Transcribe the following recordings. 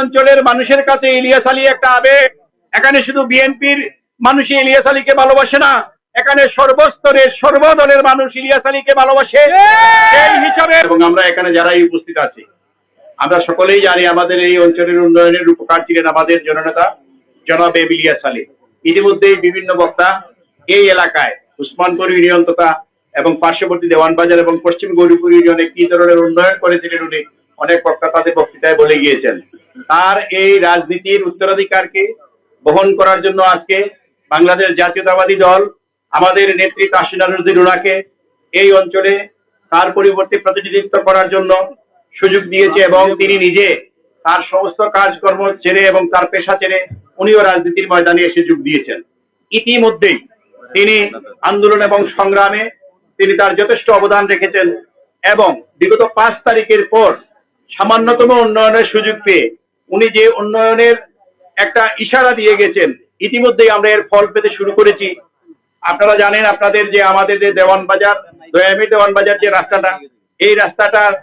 অঞ্চলের মানুষের কাছে ইলিয়াস আলী একটা আবেগ। এখানে শুধু বিএনপির মানুষই ইলিয়াস আলীকে ভালোবাসে না, এখানে সর্বস্তরের, সর্বদলের মানুষ ইলিয়াস আলীকে ভালোবাসে। এই হিসাবে এবং আমরা এখানে যারাই উপস্থিত আছি, আমরা সকলেই জানি আমাদের এই অঞ্চলের উন্নয়নের উপকার ছিলেন আমাদের জননেতা জনাব এম ইলিয়াস আলী। ইতিমধ্যেই বিভিন্ন বক্তা এই এলাকায় উসমানপুর ইউনিয়ন তথা এবং পার্শ্ববর্তী দেওয়ানবাজার এবং পশ্চিম গৌরীপুর ইউনিয়নে কি ধরনের উন্নয়ন করেছিলেন উনি অনেক বক্তা তাদের বক্তৃতায় বলে গিয়েছেন। তার এই রাজনীতির উত্তরাধিকারকে বহন করার জন্য আজকে বাংলাদেশ জাতীয়তাবাদী দল, আমাদের নেত্রী কাশিনা নজরুল রুনাকে এই অঞ্চলে তার পরিবর্তে প্রতিনিধিত্ব করার জন্য সুযোগ দিয়েছে এবং তিনি নিজে তার সমস্ত কাজকর্ম ছেড়ে এবং তার পেশা ছেড়ে উনিও রাজনীতির ময়দানে এসে যোগ দিয়েছেন। ইতিমধ্যেই তিনি আন্দোলন এবং সংগ্রামে তিনি তার যথেষ্ট অবদান রেখেছেন এবং বিগত পাঁচ তারিখের পর সামান্যতম উন্নয়নের সুযোগ পেয়ে উনি যে উন্নয়নের একটা ইশারা দিয়ে গেছেন, ইতিমধ্যেই আমরা এর ফল পেতে শুরু করেছি। আপনারা জানেন আপনাদের যে আমাদের যে দেওয়ান বাজার, দয়ামি দেওয়ান বাজার যে রাস্তাটা, এই রাস্তাটা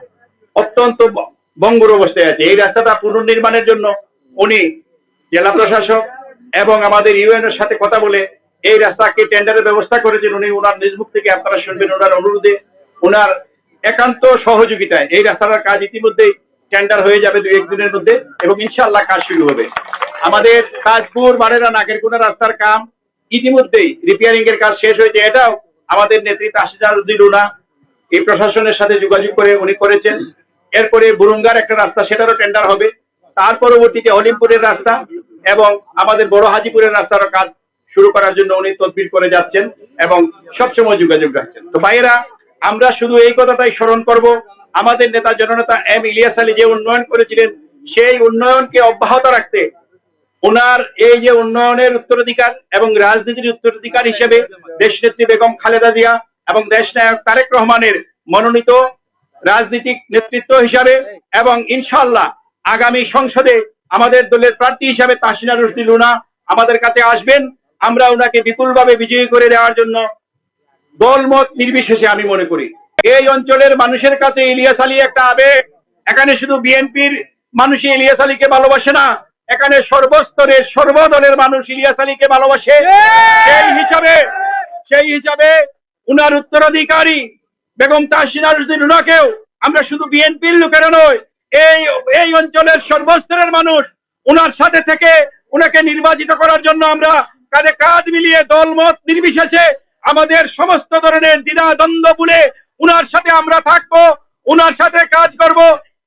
অত্যন্ত ব- ভঙ্গুর অবস্থায় আছে। এই রাস্তাটা পুনর্নির্মাণের জন্য উনি জেলা প্রশাসক এবং আমাদের ইউএন এর সাথে কথা বলে এই রাস্তাকে টেন্ডারের ব্যবস্থা করেছেন। উনি ওনার নিজ মুখ থেকে আপনারা শুনবেন ওনার অনুরোধে ওনার একান্ত সহযোগিতায়। এই রাস্তাটার কাজ ইতিমধ্যেই টেন্ডার হয়ে যাবে দুই একদিনের মধ্যে এবং ইনশাআল্লাহ কাজ শুরু হবে। আমাদের কাজপুর মারেরা নাগেরকোনা রাস্তার কাম ইতিমধ্যেই রিপেয়ারিং এর কাজ শেষ হয়েছে। এটাও আমাদের নেতৃত্ব আশিজারুদ্দিন রুনা, এই প্রশাসনের সাথে যোগাযোগ করে উনি করেছেন। এরপরে বুরুঙ্গার একটা রাস্তা, সেটারও টেন্ডার হবে। তার পরবর্তীতে হলিমপুরের রাস্তা এবং আমাদের বড় হাজিপুরের রাস্তারও কাজ শুরু করার জন্য উনি তদবির করে যাচ্ছেন এবং সবসময় যোগাযোগ রাখছেন। তো ভাইয়েরা আমরা শুধু এই কথাটাই স্মরণ করব। আমাদের নেতা জননেতা এম ইলিয়াস আলী যে উন্নয়ন করেছিলেন, সেই উন্নয়নকে অব্যাহত রাখতে ওনার এই যে উন্নয়নের উত্তরাধিকার এবং রাজনীতির উত্তরাধিকার হিসেবে দেশনেত্রী বেগম খালেদা জিয়া এবং দেশ নায়ক তারেক রহমানের মনোনীত রাজনীতিক নেতৃত্ব হিসাবে এবং ইনশাল্লাহ আগামী সংসদে আমাদের দলের প্রার্থী হিসাবে তাসিনা রুশদি লুনা আমাদের কাছে আসবেন। আমরা ওনাকে বিপুলভাবে বিজয়ী করে দেওয়ার জন্য দলমত নির্বিশেষে আমি মনে করি। এই অঞ্চলের মানুষের কাছে ইলিয়াস আলী একটা আবেগ। এখানে শুধু বিএনপির মানুষই ইলিয়াস আলীকে ভালোবাসে না, এখানে সর্বস্তরের, সর্বদলের মানুষ ইলিয়াস আলীকে ভালোবাসে। সেই হিসাবে সেই হিসাবে উনার উত্তরাধিকারী বেগম তাহসিনা রুশদিন উনাকেও আমরা শুধু বিএনপির লোকেরা নয়, এই এই অঞ্চলের সর্বস্তরের মানুষ উনার সাথে থেকে উনাকে নির্বাচিত করার জন্য আমরা কাজে কাজ মিলিয়ে দলমত নির্বিশেষে আমাদের সমস্ত ধরনের দ্বিধা দ্বন্দ্ব ভুলে উনার সাথে আমরা থাকব, উনার সাথে কাজ করব।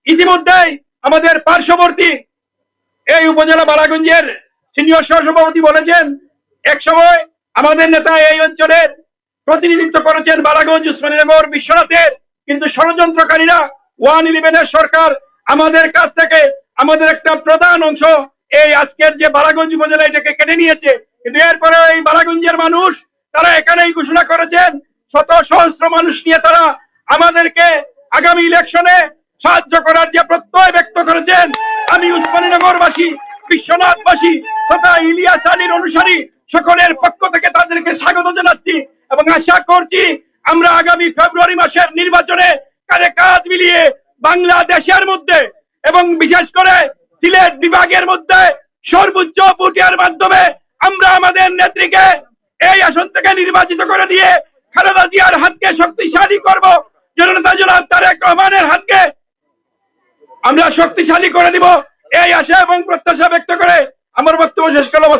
ইতিমধ্যেই আমাদের পার্শ্ববর্তী এই উপজেলা বারাগঞ্জের সিনিয়র সহসভাপতি বলেছেন এক সময় আমাদের নেতা এই অঞ্চলের প্রতিনিধিত্ব করেছেন বারাগঞ্জ উসমানীনগর বিশ্বনাথের, কিন্তু ষড়যন্ত্রকারীরা ওয়ান ইলেভেনের সরকার আমাদের কাছ থেকে আমাদের একটা প্রধান অংশ এই আজকের যে বারাগঞ্জ উপজেলা এটাকে কেটে নিয়েছে। কিন্তু এরপরে এই বারাগঞ্জের মানুষ তারা এখানেই ঘোষণা করেছেন, শত সহস্র মানুষ নিয়ে তারা আমাদেরকে আগামী ইলেকশনে সাহায্য করার যে প্রত্যয় ব্যক্ত করেছেন, আমি উসমানীনগরবাসী, বিশ্বনাথবাসী তথা ইলিয়াস আলীর অনুসারী সকলের পক্ষ থেকে তাদেরকে স্বাগত জানাচ্ছি এবং আশা করছি আমরা আগামী ফেব্রুয়ারি মাসের নির্বাচনে কাঁধে কাঁধ মিলিয়ে বাংলাদেশের মধ্যে এবং বিশেষ করে সিলেট বিভাগের মধ্যে সর্বোচ্চ ভোটের মাধ্যমে আমরা আমাদের নেত্রীকে এই আসন থেকে নির্বাচিত করে দিয়ে খালেদা জিয়ার হাতকে শক্তিশালী করব। জনতা জনাব তারেক রহমানের হাতকে আমরা শক্তিশালী করে দিব। এই আশা এবং প্রত্যাশা ব্যক্ত করে আমার বক্তব্য শেষ করলাম।